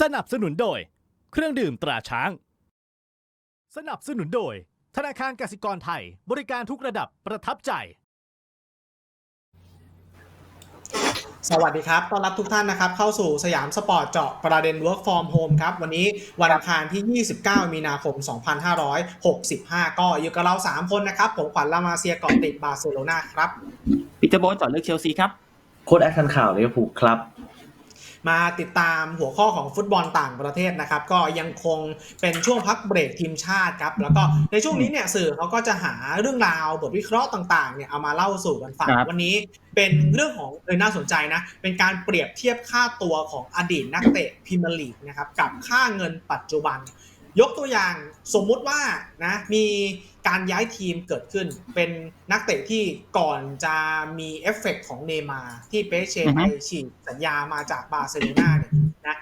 สนับสนุนโดย เครื่องดื่มตราช้าง สนับสนุนโดย ธนาคารกสิกรไทย บริการทุกระดับประทับใจ สวัสดีครับต้อนรับทุกท่านนะครับ เข้าสู่สยามสปอร์ตเจาะประเด็น Work from Home ครับ วันนี้วันอังคารที่ 29 มีนาคม 2565 ก็อยู่กับเรา 3 คนนะครับ ผมขวัญลามาเซียเกาะติดบาร์เซโลนาครับ ปีเตอร์โบทเจอดเลือกเชลซีครับ โค้ดแอคทันข่าวลิเวอร์พูลครับ มาติดตามหัวข้อของฟุตบอลต่างประเทศนะครับ ก็ยังคงเป็นช่วงพักเบรกทีมชาติครับ แล้วก็ในช่วงนี้เนี่ยสื่อเขาก็จะหาเรื่องราวบทวิเคราะห์ต่างๆเนี่ยเอามาเล่าสู่กันฟังครับวันนี้เป็นเรื่องของเลยน่าสนใจนะ เป็นการเปรียบเทียบค่าตัวของอดีตนักเตะพรีเมียร์ลีกนะครับกับค่าเงินปัจจุบัน ยกตัวอย่างสมมุติว่านะมีการย้ายทีมเกิดขึ้น เป็นนักเตะที่ก่อนจะมีเอฟเฟกต์ของเนย์มาร์ที่เปเชอือไปฮึฉีกสัญญามาจากบาร์เซโลนาเนี่ยนะ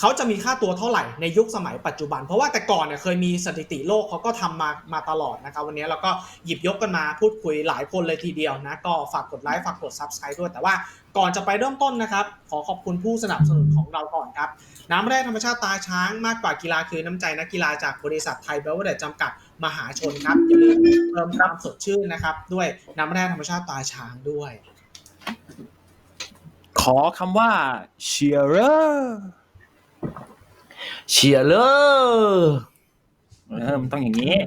เขาจะมีค่าตัวเท่าไหร่ในยุคสมัยปัจจุบัน เพราะว่าแต่ก่อนเนี่ยเคยมีสถิติโลกเขาก็ทำมามาตลอดนะครับวันนี้เราก็หยิบยกกันมาพูดคุยหลายคนเลยทีเดียวนะก็ฝากกดไลค์ฝากกด Subscribe ด้วยแต่ว่าก่อนจะไปเริ่มต้นนะครับ ขอขอบคุณผู้สนับสนุนของเราก่อนครับ น้ำแร่ธรรมชาติตาช้างมากกว่ากีฬาคือน้ำใจนักกีฬาจากบริษัทไทยเบลเวอร์เดจจำกัดมหาชนครับอย่าลืมเพิ่มความสดชื่นนะครับ ด้วยน้ำแร่ธรรมชาติตาช้างด้วย ขอคำว่าเชียร์เชียร์เลอร์เออมันต้องอย่างนี้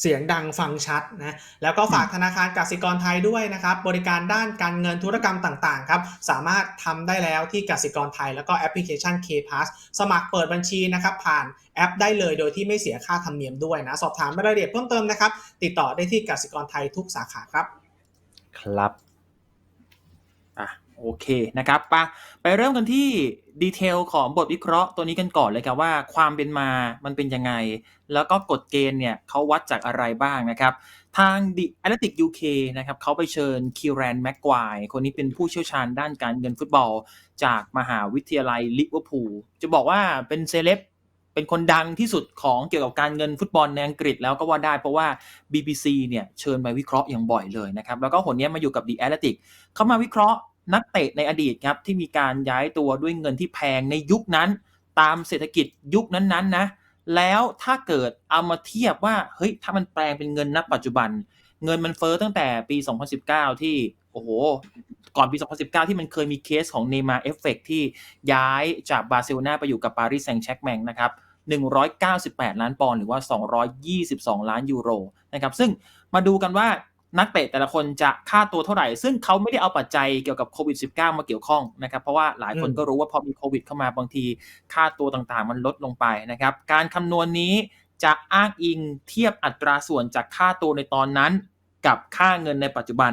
เสียงดังฟังชัดนะแล้วก็ฝากธนาคารกสิกรไทยด้วยนะครับ บริการด้านการเงินธุรกรรมต่างๆครับสามารถทำได้แล้วที่กสิกรไทย แล้วก็แอปพลิเคชัน K-Pass สมัครเปิดบัญชีนะครับผ่านแอปได้เลยโดยที่ไม่เสียค่าธรรมเนียมด้วยนะ สอบถามรายละเอียดเพิ่มเติมนะครับ ติดต่อได้ที่กสิกรไทยทุกสาขาครับ ครับ โอเคนะครับปะไปเริ่มกันที่ดีเทลของบทวิเคราะห์ตัวนี้กันก่อนเลยครับว่าความเป็นมามันเป็นยังไง แล้วก็กฎเกณฑ์เนี่ยเขาวัดจากอะไรบ้างนะครับ ทาง The Athletic UK นะครับเขาไปเชิญคิวแรนแม็กควายคนนี้เป็นผู้เชี่ยวชาญด้านการเงินฟุตบอล จากมหาวิทยาลัยลิเวอร์พูลจะบอกว่าเป็นเซเลบเป็นคนดังที่สุดของเกี่ยวกับการเงินฟุตบอลในอังกฤษแล้วก็ว่าได้เพราะว่า BBC เนี่ยเชิญมาวิเคราะห์อย่างบ่อยเลยนะครับแล้วก็คนนี้มาอยู่กับ The Athletic เขามาวิเคราะห์ นักเตะในอดีตครับที่มีการย้ายตัวด้วยเงินที่แพงในยุคนั้น ตามเศรษฐกิจยุคนั้นๆนะแล้วถ้าเกิดเอามาเทียบว่าเฮ้ยถ้ามันแปลงเป็นเงินณปัจจุบัน เงินมันเฟ้อตั้งแต่ปี 2019 ที่โอ้โหก่อนปี 2019 ที่มันเคยมีเคสของเนมาเอฟเฟกที่ย้ายจากบาร์เซโลนาไปอยู่กับปารีสแซงต์แชร์กแมงนะครับ198 ล้านปอนด์หรือว่า 222 ล้านยูโรนะครับซึ่งมาดูกันว่า นักเตะแต่ละคนจะค่าตัวเท่าไหร่ ซึ่งเขาไม่ได้เอาปัจจัยเกี่ยวกับโควิด -19 มาเกี่ยวข้องนะครับ เพราะว่าหลายคนอืมก็รู้ว่าพอมีโควิดเข้ามาบางทีค่าตัวต่างๆ มันลดลงไปนะครับ การคำนวณนี้จะอ้างอิงเทียบอัตราส่วนจากค่าตัวในตอนนั้น กับค่าเงินในปัจจุบัน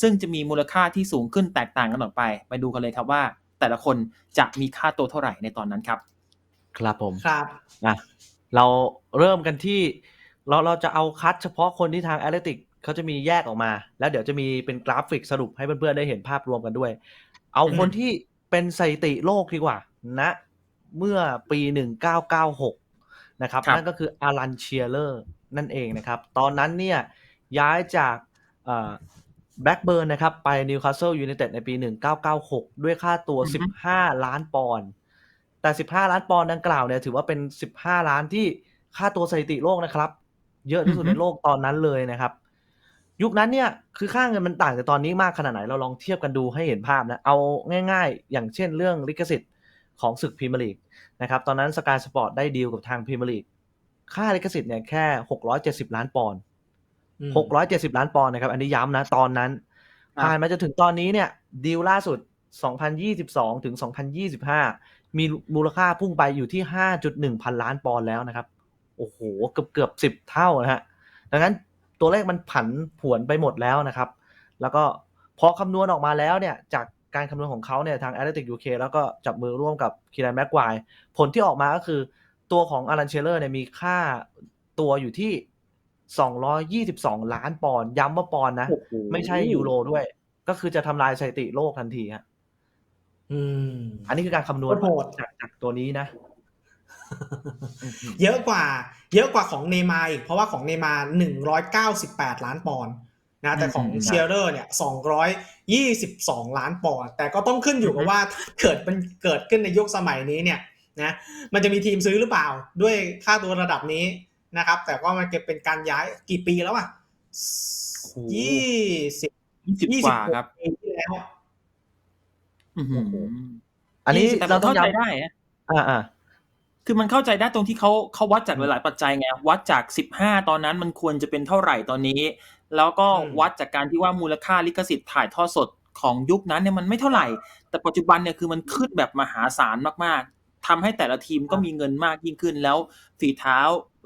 ซึ่งจะมีมูลค่าที่สูงขึ้นแตกต่างกันออกไป ไปดูกันเลยครับว่า แต่ละคนจะมีค่าตัวเท่าไหร่ในตอนนั้นครับ ครับผมครับนะเราเริ่มกันที่เราเราจะเอาคัดเฉพาะคนที่ทางแอ t เลติก เขาจะมีแยกออกมา แล้วเดี๋ยวจะมีเป็นกราฟิกสรุปให้เพื่อนๆได้เห็นภาพรวมกันด้วย เอาคนที่เป็นสถิติโลกดีกว่านะเมื่อปี 1996 นะครับครับนั่นก็คืออารันเชียร์เลอร์นั่นเองนะครับ ตอนนั้นเนี่ยย้ายจากแบล็กเบิร์นนะครับ ไปนิวคาสเซิลยูไนเต็ดในปี 1996 ด้วยค่าตัวอือฮึ15 ล้านปอนด์แต่ 15 ล้านปอนด์ดังกล่าวเนี่ยถือว่าเป็น 15 ล้านที่ค่าตัวสถิติโลกนะครับ เยอะที่สุดอือฮึในโลกตอนนั้นเลยนะครับ ยุคนั้นเนี่ยคือค่าเงินมันต่างจากตอนนี้มากขนาดไหนเราลองเทียบกันดูให้เห็นภาพนะเอาง่าย ๆ อย่างเช่นเรื่องลิขสิทธิ์ของศึกพรีเมียร์ลีกนะครับตอนนั้นสกายสปอร์ตได้ดีลกับทางพรีเมียร์ลีกค่าลิขสิทธิ์เนี่ยแค่670ล้านปอนด์อืม670ล้านปอนด์นะครับอันนี้ย้ำนะตอนนั้นครับผ่านมาจนถึงตอนนี้เนี่ยดีลล่าสุด 2022 ถึง 2025 มีมูลค่าพุ่งไปอยู่ที่ 5.1 พันล้านปอนด์แล้วนะครับ โอ้โห เกือบเกือบสิบเท่านะฮะ ดังนั้น ตัวเลขมันผันผวนไปหมดแล้วนะครับ แล้วก็พอคำนวณออกมาแล้วเนี่ยจากการคำนวณของเขาเนี่ยทาง a t l e t i c UK แล้วก็จับมือร่วมกับคีรันแม็กควายผลที่ออกมาก็คือ ตัวของอารันเชลเลอร์เนี่ยมีค่าตัวอยู่ที่ 222 ล้านปอนด์ย้ำว่าปอนด์นะโอ้โหไม่ใช่ยูโรด้วย ก็คือจะทำลายสถิติโลกทันทีฮะอืมอันนี้คือการคำนวณโหดจากจากตัวนี้นะอืม เยอะกว่า เยอะกว่าของเนย์มาร์อีก เพราะว่าของเนย์มาร์198ล้านปอนด์นะแต่ของอืมเชียร์เรอร์เนี่ย222ล้านปอนด์แต่ก็ต้องขึ้นอยู่กับว่าถ้าเกิดมันเกิดขึ้นในยุคสมัยนี้เนี่ยนะมันจะมีทีมซื้อหรือเปล่าด้วยค่าตัวระดับนี้นะครับ แต่ก็มันเก็บเป็นการย้ายกี่ปีแล้วอะโอ้โหยี่สิบยี่สิบยี่กสิบว่าหกครับปีที่แล้วอื้อหืออันนี้แต่เราเราต้ต้อองงย้ใจได้อะำอ่าอ่า คือมันเข้าใจได้ตรงที่เขาเขาวัดจากหลายๆปัจจัยไงวัดจาก 15 ตอนนั้นมันควรจะเป็นเท่าไหร่ตอนนี้ แล้วก็อืมวัดจากการที่ว่ามูลค่าลิขสิทธิ์ถ่ายทอดสดของยุคนั้นเนี่ยมันไม่เท่าไหร่ แต่ปัจจุบันเนี่ยคือมันขึ้นแบบมหาศาลมากๆทำให้แต่ละทีมก็มีเงินมากยิ่งขึ้นแล้วฝีเท้า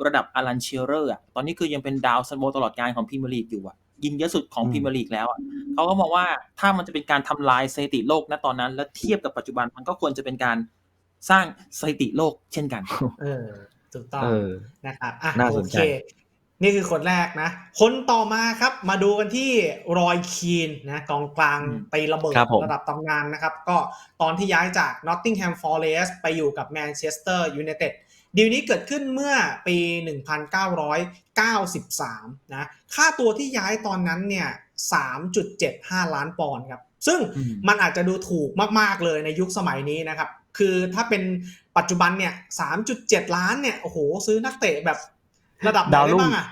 ระดับอลันเชียเรอร์อะตอนนี้คือยังเป็นดาวซันโบตลอดการของพรีเมียร์ลีกอยู่อะยิงเยอะสุดของอืมพรีเมียร์ลีกแล้วอะเขาก็มองว่าถ้ามันจะเป็นการทำลายสถิติโลกณตอนนั้น แล้วเทียบกับปัจจุบันมันก็ควรจะเป็นการ สร้างสถิติโลกเช่นกัน เออถูกต้องเออนะครับอะน่าสโอนเคใจนี่คือคนแรกนะ คนต่อมาครับ มาดูกันที่รอยคีนนะกองกลางอืมไประเบิดครับผมระดับตำนานนะครับ ก็ตอนที่ย้ายจาก Nottingham Forest ไปอยู่กับ Manchester United ดีลนี้เกิดขึ้นเมื่อปี 1993 นะ ค่าตัวที่ย้ายตอนนั้นเนี่ย 3.75 ล้านปอนด์ครับ ซึ่งอืมมันอาจจะดูถูกมาก ๆ เลยในยุคสมัยนี้นะครับ คือถ้าเป็นปัจจุบันเนี่ย3.7ล้านเนี่ยโอ้โหซื้อนักเตะแบบระดับไหนดาวได้รุ่งบ้างอะ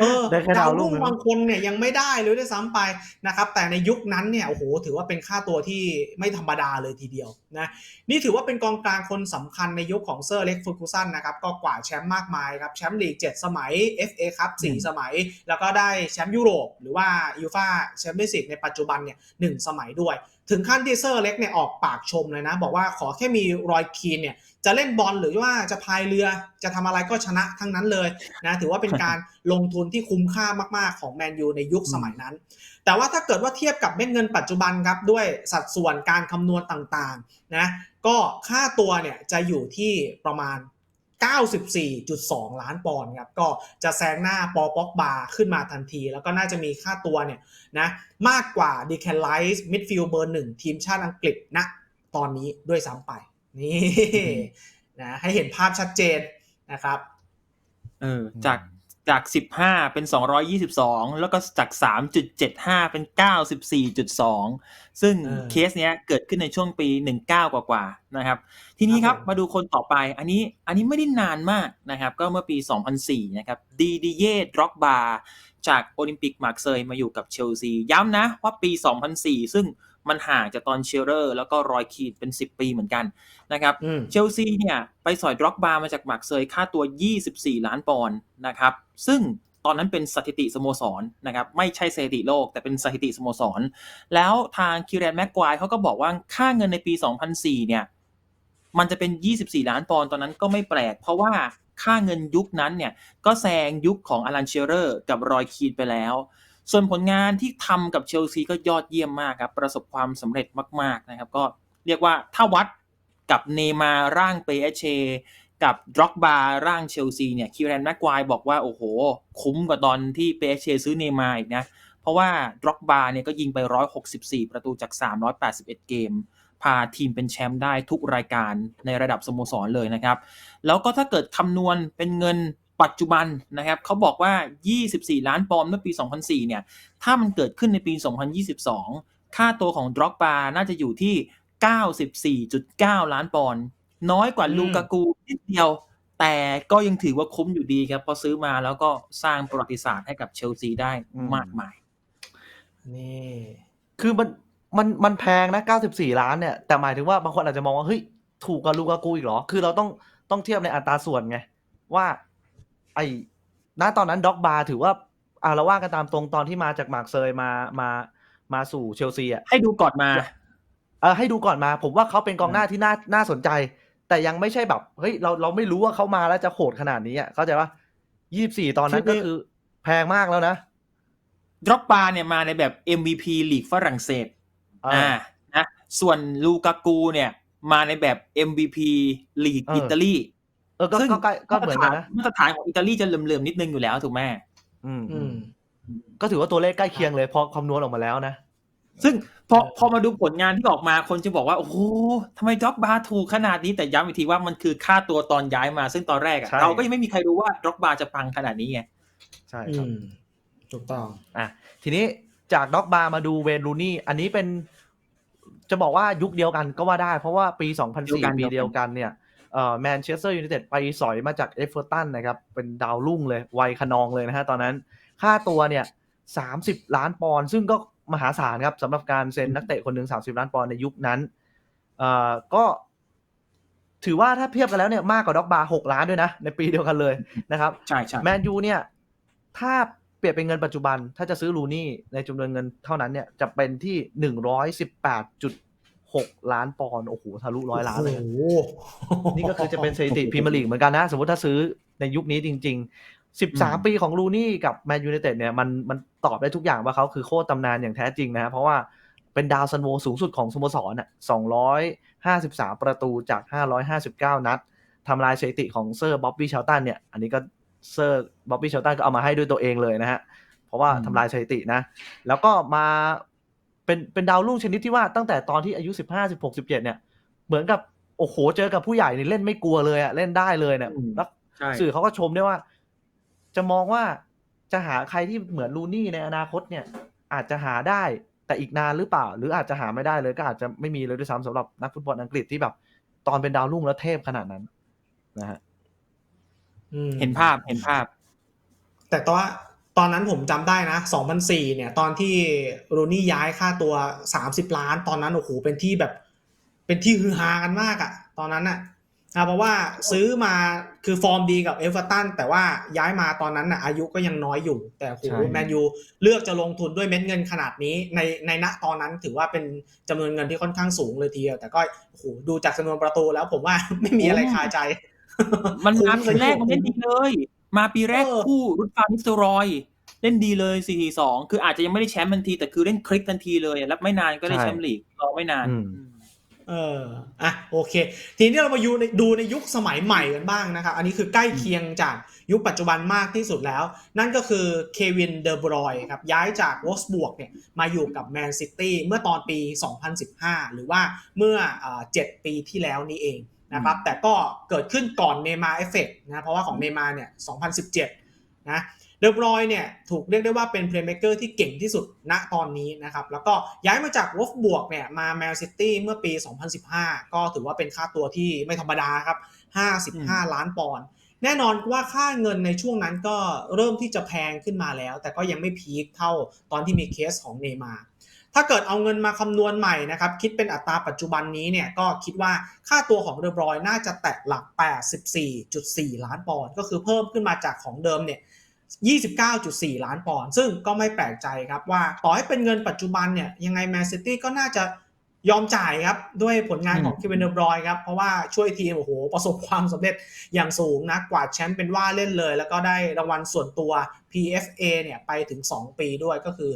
เออได้แค่ดาวดาวรุ่รุ่งงนะบางคนเนี่ยยังไม่ได้เลยด้วยซ้ำไปนะครับ แต่ในยุคนั้นเนี่ยโอ้โหถือว่าเป็นค่าตัวที่ไม่ธรรมดาเลยทีเดียวนะนี่ถือว่าเป็นกองกลางคนสำคัญในยุคของเซอร์เล็กฟูกูสันนะครับ ก็กวาดแชมป์มากมายครับ แชมป์ลีก 7 สมัย FA ครับอืม4สมัย แล้วก็ได้แชมป์ยุโรป หรือว่ายูฟาแชมเปี้ยนส์ลีกในปัจจุบันเนี่ยหนึ่งสมัยด้วย ถึงขั้นที่เซอร์เล็กเนี่ยออกปากชมเลยนะ บอกว่าขอแค่มีรอยคีนเนี่ยจะเล่นบอลหรือว่าจะพายเรือจะทำอะไรก็ชนะทั้งนั้นเลยนะถือว่าเป็นการลงทุนที่คุ้มค่ามาก ๆ ของแมนยูในยุคสมัยนั้น แต่ว่าถ้าเกิดว่าเทียบกับเม็ดเงินปัจจุบันครับด้วยสัดส่วนการคำนวณต่างๆนะก็ค่าตัวเนี่ยจะอยู่ที่ประมาณ 94.2 ล้านปอนด์ครับก็จะแซงหน้าปอป็อกบาขึ้นมาทันที แล้วก็น่าจะมีค่าตัวเนี่ยนะมากกว่าดีแคนไลส์มิดฟิลด์เบอร์หนึ่งทีมชาติอังกฤษณตอนนี้ด้วยซ้ำไป นี่นะให้เห็นภาพชัดเจนนะครับเออจาก จากสิบห้าเป็นสองร้อยี่สิบสองแล้วก็จากสามจุดเจ็ดห้าเป็นเก้าสิบสี่จุดสองซึ่งเออเคสเนี้ยเกิดขึ้นในช่วงปีหนึ่งเก้ากว่าๆนะครับ ทีนี้คครัรับบผมมาดูคนต่อไป อันนี้อันนี้ไม่ได้นานมากนะครับ ก็เมื่อปี 2004 นะครับดีดีเย่ดร็อกบาจากโอลิมปิกมาร์กเซยมาอยู่กับเชลซี ย้ำนะว่าปี 2004 ซึ่ง มันห่างจากตอนเชลเลอร์ แล้วก็รอยคีดเป็น 10 ปีเหมือนกันนะครับอืมเชลซีเนี่ยไปสอยดร็อกบาร์มาจากหมักเซยค่าตัว 24 ล้านปอนด์นะครับซึ่งตอนนั้นเป็นสถิติสโมสรนะครับไม่ใช่สถิติโลกแต่เป็นสถิติสโมสร แล้วทางคิวแรนแม็กควายเขาก็บอกว่าค่าเงินในปี 2004 เนี่ยมันจะเป็น 24 ล้านปอนด์ตอนนั้นก็ไม่แปลก เพราะว่าค่าเงินยุคนั้นเนี่ยก็แซงยุคของอลันเชเรอร์กับรอยคีนไปแล้ว ส่วนผลงานที่ทำกับเชลซีก็ยอดเยี่ยมมากครับ ประสบความสำเร็จมาก ๆ นะครับ ก็เรียกว่าถ้าวัดกับเนย์มาร์ร่างเปเชกับดร็อกบาร์ร่างเชลซีเนี่ยคิวแรนแม็กควายบอกว่า โอ้โห คุ้มกว่าตอนที่เปเชซื้อเนย์มาร์อีกนะ เพราะว่าดร็อกบาร์เนี่ยก็ยิงไป 164 ประตูจาก 381 เกม พาทีมเป็นแชมป์ได้ทุกรายการในระดับสโมสรเลยนะครับ แล้วก็ถ้าเกิดคำนวณเป็นเงิน ปัจจุบันนะครับเขาบอกว่า 24 ล้านปอนด์เมื่อปี 2004 เนี่ย ถ้ามันเกิดขึ้นในปี 2022 ค่าตัวของดร็อกบาน่าจะอยู่ที่ 94.9 ล้านปอนด์น้อยกว่าอืมลูกากูนิดเดียว แต่ก็ยังถือว่าคุ้มอยู่ดีครับเพอซื้อมาแล้วก็สร้างประวัติศาสตร์ให้กับเชลซีได้อืมมากมาย นี่ คือมันมันมันแพงนะ 94 ล้านเนี่ย แต่หมายถึงว่าบางคนอาจจะมองว่า เฮ้ย ถูกกับลูกากูอีกเหรอ คือเราต้องต้องเทียบในอัตราส่วนไง ว่า ไอ้ณตอนนั้นด็อกบาร์ถือว่าอ่าเราว่ากันตามตรงตอนที่มาจากมาร์กเซยมามามาสู่เชลซีอะให้ดูก่อนมาเออให้ดูก่อนมา ผมว่าเขาเป็นกองหน้าที่น่าน่าสนใจ แต่ยังไม่ใช่แบบเฮ้ยเราเราไม่รู้ว่าเขามาแล้วจะโหดขนาดนี้อะเข้าใจปะ24ตอนนั้นคืก็อคือแพงมากแล้วนะดร็อกบาเนี่ยมาในแบบ MVP ลีกฝรั่งเศสเอออ่านะส่วนลูกากูเนี่ยมาในแบบ MVP ลีกเอออิอิตาลี เออก็ซึ่งก็ใกล้ก็เหมือนกันนะมาตรฐานของอิตาลีจะเหลื่อมๆนิดนึงอยู่แล้วถูกไหมอืมอืมก็ถือว่าตัวเลขใกล้เคียงเลยพอคำนวณออกมาแล้วนะ ซึ่งพอเออพอมาดูผลงานที่ออกมาคนจะบอกว่า โอ้โหทำไมด็อกบาถูกขนาดนี้แต่ย้ำอีกทีว่ามันคือค่าตัวตอนย้ายมา ซึ่งตอนแรกอะใช่เราก็ยังไม่มีใครรู้ว่าด็อกบาจะปังขนาดนี้ไงใช่อืครับมถูกต้องอะทีนี้จากด็อกบาร์มาดูเวนรูนี่ อันนี้เป็นจะบอกว่ายุคเดียวกันก็ว่าได้ เพราะว่าปีเดียวกัน2004 ปีเดียวกันเนี่ย แมนเชสเตอร์ยูไนเต็ดไปสอยมาจากเอฟเวอร์ตันนะครับ เป็นดาวรุ่งเลย วัยขนองเลยนะฮะ ตอนนั้น ค่าตัวเนี่ยสามสิบล้านปอนด์ซึ่งก็มหาศาลครับสำหรับการเซ็นนักเตะคนหนึ่งสามสิบล้านปอนด์ในยุคนั้นเอ่อก็ถือว่าถ้าเทียบกันแล้วเนี่ยมากกว่าด็อกบาร์หกล้านด้วยนะ ในปีเดียวกันเลยนะครับใช่ใช่แมนยูเนี่ย ถ้าเปรียบเป็นเงินปัจจุบัน ถ้าจะซื้อลูนี่ในจำนวนเงินเท่านั้นเนี่ยจะเป็นที่หนึ่งร้อยสิบแปดจุด หกล้านปอนด์โอ้โหทะลุร้อยล้านเลยโอ้โหนี่ก็คือจะเป็นสถิติพรีเมียร์ลีกเหมือนกันนะ สมมติถ้าซื้อในยุคนี้จริง ๆ 13 ปีของลูนี่กับแมนยู i นเต็ดเนี่ยมันมันตอบได้ทุกอย่างว่าเขาคือโคตรตำนานอย่างแท้จริงนะ เพราะว่าเป็นดาวซันโวสูงสุดของสโมสรอะ253 ประตูจาก 559 นัดทำลายสถิติของเซอร์บ๊อบบี้เชลตันเนี่ย อันนี้ก็เซอร์บ๊อบบี้เชลตันก็เอามาให้ด้วยตัวเองเลยนะฮะ เพราะว่าทำลายสถิตินะ แล้วก็มา เป็นเป็นดาวรุ่งชนิดที่ว่าตั้งแต่ตอนที่อายุ15 16 17เนี่ย เหมือนกับโอ้โหเจอกับผู้ใหญ่นี่เล่นไม่กลัวเลยอะเล่นได้เลยเนี่ยอืมแล้วใช่สื่อเขาก็ชมด้วยว่า จะมองว่าจะหาใครที่เหมือนลูนี่ในอนาคตเนี่ย อาจจะหาได้แต่อีกนานหรือเปล่า หรืออาจจะหาไม่ได้เลยก็อาจจะไม่มีเลยด้วยซ้ำสำหรับนักฟุตบอลอังกฤษที่แบบ ตอนเป็นดาวรุ่งแล้วเทพขนาดนั้นนะฮะอืมเห็นภาพเห็นภาพ แต่ตอน ตอนนั้นผมจำได้นะ 2004 เนี่ย ตอนที่รูนี่ย้ายค่าตัว 30 ล้าน ตอนนั้นโอ้โห เป็นที่แบบ เป็นที่ฮือฮากันมากอะตอนนั้นอะนะเพราะว่าซื้อมาคือฟอร์มดีกับเอเวอร์ตันแต่ว่าย้ายมาตอนนั้นน่ะอายุก็ยังน้อยอยู่ แต่โหใช่แมนยูเลือกจะลงทุนด้วยเม็ดเงินขนาดนี้ในในณตอนนั้นถือว่าเป็นจำนวนเงินที่ค่อนข้างสูงเลยทีเดียว แต่ก็โอ้โหดูจากจำนวนประตูแล้วผมว่าไม่มีอะไรคาใจ มันคุ้มาปีแรกมันเล่นคุ้ดีเลย มาปีแรกเออคู่รุดฟานิสเตอรอยด์เล่นดีเลย4 4 2คืออาจจะยังไม่ได้แชมป์ทันที แต่คือเล่นคลิกทันทีเลยแล้วไม่นานก็ได้ใช่แชมป์ลีกรอไม่นานอืมเอออะโอเค ทีนี้เรามาดูในดูในยุคสมัยใหม่กันบ้างนะครับ อันนี้คือใกล้เคียงจากยุคปัจจุบันมากที่สุดแล้ว นั่นก็คือเควินเดอร์บรอยครับ ย้ายจากวอสบวกเนี่ยมาอยู่กับแมนซิตี้เมื่อตอนปี 2015 หรือว่าเมื่อเอ่อ7ปีที่แล้วนี้เอง นะครับแต่ก็เกิดขึ้นก่อนเนมาเอฟเฟกนะเพราะว่าของเนมาเนี่ย 2017 นะเดอบรอยเนี่ยถูกเรียกได้ว่าเป็นเพลย์เม k เกอร์ที่เก่งที่สุดณตอนนี้นะครับแล้วก็ย้ายมาจากวอฟบวกเนี่ยมาแมนซิตี้เมื่อปี 2015 ก็ถือว่าเป็นค่าตัวที่ไม่ธรรมดาครับ 55 ล้านปอนด์แน่นอนว่าค่าเงินในช่วงนั้นก็เริ่มที่จะแพงขึ้นมาแล้ว แต่ก็ยังไม่พีคเท่าตอนที่มีเคสของเนย์มาร์ ถ้าเกิดเอาเงินมาคำนวณใหม่นะครับ คิดเป็นอัตราปัจจุบันนี้เนี่ยก็คิดว่าค่าตัวของเดอบรอยน่าจะแตะหลัก 84.4 ล้านปอนด์ก็คือเพิ่มขึ้นมาจากของเดิมเนี่ย29.4 ล้านปอนด์ซึ่งก็ไม่แปลกใจครับว่าต่อให้เป็นเงินปัจจุบันเนี่ยยังไงแมนซิตี้ก็น่าจะ ยอมจ่ายครับ ด้วยผลงานของอืมเควินเดอร์บรอยครับ เพราะว่าช่วยทีมโอ้โห ประสบความสำเร็จอย่างสูงนะกวาดแชมป์เป็นว่าเล่นเลย แล้วก็ได้รางวัลส่วนตัว PFA เนี่ยไปถึง 2 ปีด้วยก็คือ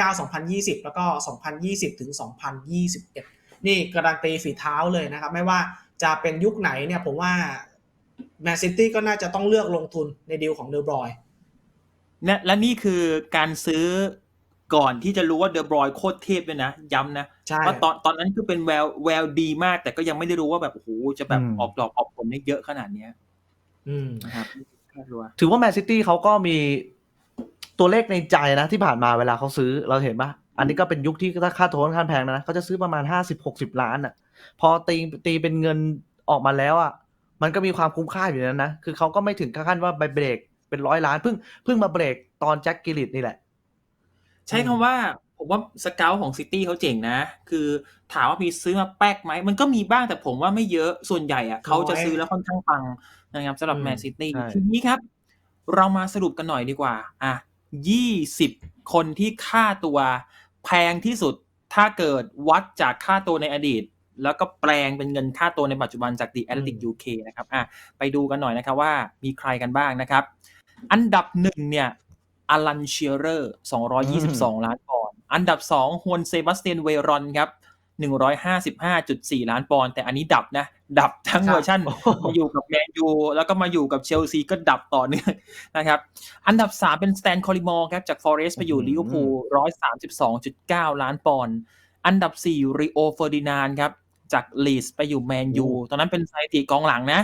2019-2020 แล้วก็ 2020ถึง2021 นี่การันตีฝีเท้าเลยนะครับ ไม่ว่าจะเป็นยุคไหนเนี่ยผมว่าแมนซิตี้ก็น่าจะต้องเลือกลงทุนในดีลของเดอร์บรอยเนี่ยและนี่คือการซื้อ ก่อนที่จะรู้ว่าเดอบรอยโคตรเทพด้วยนะ ย้ำนะใช่ว่าตอนตอนนั้นคือเป็นแววแววดีมาก แต่ก็ยังไม่ได้รู้ว่าแบบโอ้โหจะแบบอืมออกดอกออกผลได้เยอะขนาดเนี้ย อืมนะครับคาดว่าถือว่าแมนซิตี้เขาก็มีตัวเลขในใจนะ ที่ผ่านมาเวลาเขาซื้อเราเห็นปะอันนี้ก็เป็นยุคที่ถ้าค่าตัวค่อนข้างแพงนะเขาจะซื้อประมาณห้าสิบหกสิบล้านอะ พอตีตีเป็นเงินออกมาแล้วอะมันก็มีความคุ้มค่าอยู่ในนั้นนะ คือเขาก็ไม่ถึงขั้นว่าไปเบรกเป็นร้อยล้านเพิ่งเพิ่งมาเบรกตอนแจ็คกิลลิตนี่แหละ ใช้คำว่าผมว่าสเกลของซิตี้เขาเจ๋งนะ คือถามว่ามีซื้อมาแป๊กไหม มันก็มีบ้างแต่ผมว่าไม่เยอะส่วนใหญ่อะเขาจะซื้อแล้วค่อนข้างปังนะครับสำหรับอืมแมนซิตี้ใช่ทีนี้ครับ เรามาสรุปกันหน่อยดีกว่า อะยี่สิบคนที่ค่าตัวแพงที่สุดถ้าเกิดวัดจากค่าตัวในอดีต แล้วก็แปลงเป็นเงินค่าตัวในปัจจุบันจาก The Athletic UK นะครับอะไปดูกันหน่อยนะครับว่ามีใครกันบ้างนะครับ อันดับหนึ่งเนี่ย อลันเชียเรอร์222 ล้านปอนด์อันดับสองฮวนเซบาสเตียนเวรอนครับ155.4 ล้านปอนด์แต่อันนี้ดับนะ ดับทั้งครับเวอร์ชันมาอยู่กับแมนยูแล้วก็มาอยู่กับเชลซีก็ดับต่อเนื่องนะครับ อันดับ 3 เป็นสแตนคอริมอร์ครับจากฟอเรสต์ไปอยู่อืมลิเวอร์พูล132.9 ล้านปอนด์อันดับ 4 ริโอเฟอร์ดินานครับ จากลีสไปอยู่แมนยูตอนนั้นเป็นสถิติกองหลังนะ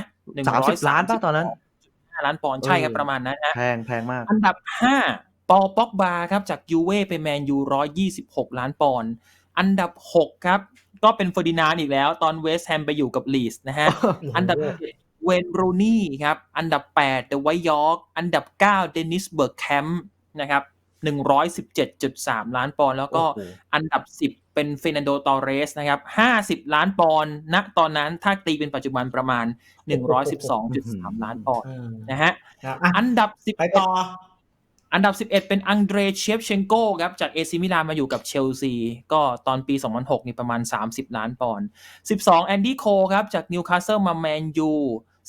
สามสิบล้านป่ะตอนนั้น 5ล้านปอนด์ใช่ครับเออประมาณนั้นนะแพงแพงมาก อันดับ5ปอป็อกบาครับจากยูเว่ไปแมนยู126ล้านปอนด์อันดับ6ครับ ก็เป็นเฟอร์ดินานด์อีกแล้ว ตอนเวสต์แฮมไปอยู่กับลีสนะฮะ อันดับเจ็ดเวนรูนี่ครับ อันดับ8เดอะไวท์ยอร์กอันดับ9เดนิสเบิร์กแคมป์นะครับ117.3ล้านปอนด์แล้วก็โอ้โหอันดับ10 เป็นเฟรนันโดตอเรสนะครับ50ล้านปอนด์ณตอนนั้นถ้าตีเป็นปัจจุบันประมาณ112.3ล้านปอนด์อืมนะฮะครับอะอันดับไปต่อ11อันดับ 11 เป็นอังเดรเชฟเชนโกครับ จากเอซิมิลานมาอยู่กับเชลซี ก็ตอนปี 2006 นี่ประมาณ 30 ล้านปอนด์ 12 แอนดี้โคครับ จากนิวคาสเซิลมาแมนยู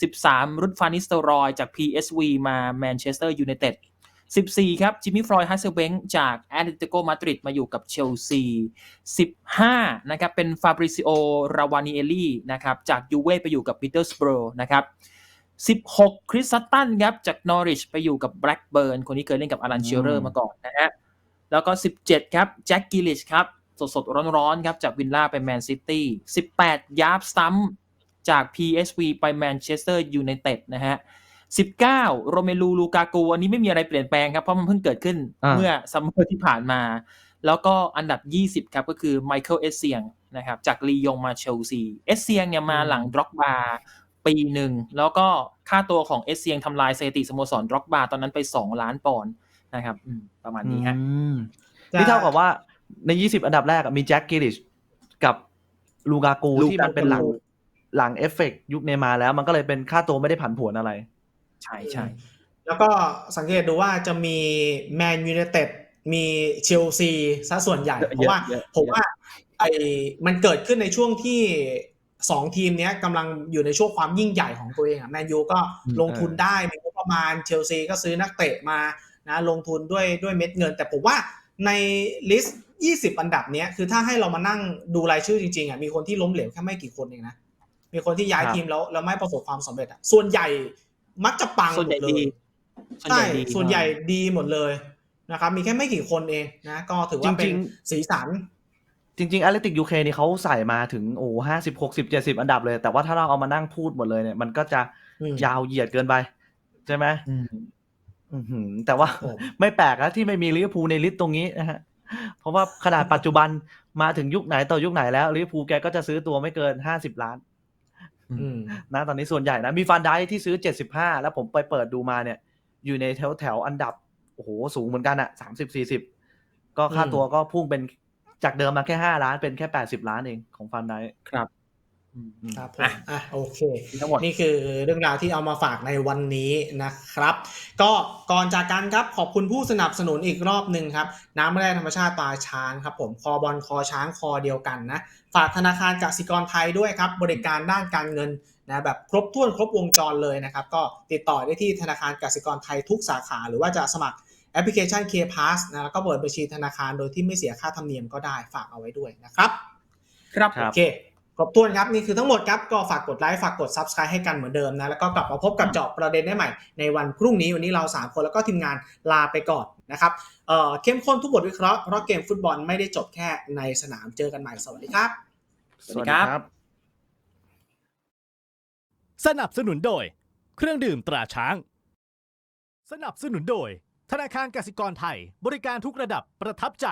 13 รุดฟานิสเตอรอย จาก PSV มาแมนเชสเตอร์ยูไนเต็ด 14 ครับ จิมมี่ฟลอยด์ฮัสเซลเบงจากแอตเลติโกมาดริดมาอยู่กับเชลซี 15 นะครับ เป็นฟาบริซิโอ ราวานิเอลีนะครับ จากยูเว่ไปอยู่กับมิดเดิลสโบรนะครับ 16 คริสตัตตันครับ จากนอริชไปอยู่กับแบล็กเบิร์น คนนี้เคยเล่นกับอารันเชลเลอร์มาก่อนนะฮะ แล้วก็ 17 ครับ แจ็คกิลิชครับสดสดๆ ร้อนๆ ครับ จากวินล่าไปแมนซิตี้ 18 ยาร์ฟสตัมจาก PSV ไปแมนเชสเตอร์ยูไนเต็ดนะฮะ 19 โรเมลูลูกากูอันนี้ไม่มีอะไรเปลี่ยนแปลงครับ เพราะมันเพิ่งเกิดขึ้นอ่าเมื่อซัมเมอร์ที่ผ่านมา แล้วก็อันดับ 20 ครับก็คือไมเคิลเอเซียงนะครับจากลียงมาเชลซีเอเซียงเนี่ยมาหลังดร็อกบาปีหนึ่ง แล้วก็ค่าตัวของเอเซียงทำลายสถิติสโมสรดร็อกบาตอนนั้นไป 2 ล้านปอนด์นะครับอืมประมาณนี้ฮะอืมนี่เท่ากับว่าใน 20 อันดับแรกอะมีแจ็คกิลิชกับลูกากูลูกากูที่มันเป็นหลังหลังเอฟเฟกต์ยุคเนย์มาร์แล้วมันก็เลยเป็นค่าตัวไม่ได้ผันผวนอะไร ใช่ใช่แล้วก็สังเกตดูว่าจะมีแมนยู i นเต็ดมีเชลซีซะส่วนใหญ่เยอะเพราะว่าเยอะผมว่าไอ้มันเกิดขึ้นในช่วงที่สองทีมเนี้ยกำลังอยู่ในช่วงความยิ่งใหญ่ของตัวเองอะแมนยูก็ลงทุนได้มีงบประมาณเชลซีก็ซื้อนักเตะมานะลงทุนด้วยด้วยเม็ดเงิน แต่ผมว่าในลิสต์20 อันดับเนี้ยคือถ้าให้เรามานั่งดูรายชื่อจริงๆอะมีคนที่ล้มเหลวแค่ไม่กี่คนเองนะมีคนที่ย้ายครับทีมแล้วแล้วไม่ประสบความสำเร็จอะส่วนใหญ่ มักจะปังส่วนหมใหญ่ดเลดียส่วนใช่ใหญ่ดีส่วนใหญ่ดีหมดเลยนะครับ มีแค่ไม่กี่คนเองนะ ก็ถือว่าเป็จรินงสีสัน จริงๆ a อ l เลติกยูเคนี่เขาใส่มาถึงโอ้ห้าสิบหกสิบเจ็ดสิบอันดับเลย แต่ว่าถ้าเราเอามานั่งพูดหมดเลยเนี่ย มันก็จะอืมยาวเหยียดเกินไป ใช่ไหมอืมอื้อหือแต่ว่าโอ้ไม่แปลกนะที่ไม่มีลิเวอร์พูลในลิสต์ตรงนี้นะฮะเพราะว่าขนาดปัจจุบันมาถึงยุคไหนต่อยุคไหนแล้วลิเวอร์พูลแกก็จะซื้อตัวไม่เกินห้าสิบล้านอืม นะตอนนี้ส่วนใหญ่นะมีฟันได้ที่ซื้อ 75 แล้วผมไปเปิดดูมาเนี่ย อยู่ในแถวแถวๆอันดับโอ้โหสูงเหมือนกันอะ30 40ก็ค่าอืมตัวก็พุ่งเป็นจากเดิมมาแค่5ล้านเป็นแค่80ล้านเองของฟันได้ครับอืม ครับผมอะอะโอเคทั้งหมดนี่คือเรื่องราวที่เอามาฝากในวันนี้นะครับ ก็ก่อนจากกันครับขอบคุณผู้สนับสนุนอีกรอบหนึ่งครับ น้ำแร่ธรรมชาติตาช้างครับผมคอบอลคอช้างคอเดียวกันนะ ฝากธนาคารกสิกรไทยด้วยครับ บริการด้านการเงินนะแบบครบถ้วนครบวงจรเลยนะครับ ก็ติดต่อได้ที่ธนาคารกสิกรไทยทุกสาขาหรือว่าจะสมัครแอปพลิเคชัน K Pass นะแล้วก็เปิดบัญชีธนาคารโดยที่ไม่เสียค่าธรรมเนียมก็ได้ฝากเอาไว้ด้วยนะครับ ครับครัโอบเค ครบถ้วนครับ นี่คือทั้งหมดครับ ก็ฝากกดไลค์ ฝากกด Subscribe ให้กันเหมือนเดิมนะ แล้วก็กลับมาพบกับเจาะประเด็นได้ใหม่ในวันพรุ่งนี้วันนี้เรา 3 คนแล้วก็ทีมงานลาไปก่อนนะครับเอ่อเข้มข้นทุกบทวิเคราะห์เพราะเกมฟุตบอลไม่ได้จบแค่ในสนามเจอกันใหม่สวัสดีครับ สวัสดีครับ สนับสนุนโดย เครื่องดื่มตราช้าง สนับสนุนโดย ธนาคารกสิกรไทย บริการทุกระดับประทับใจ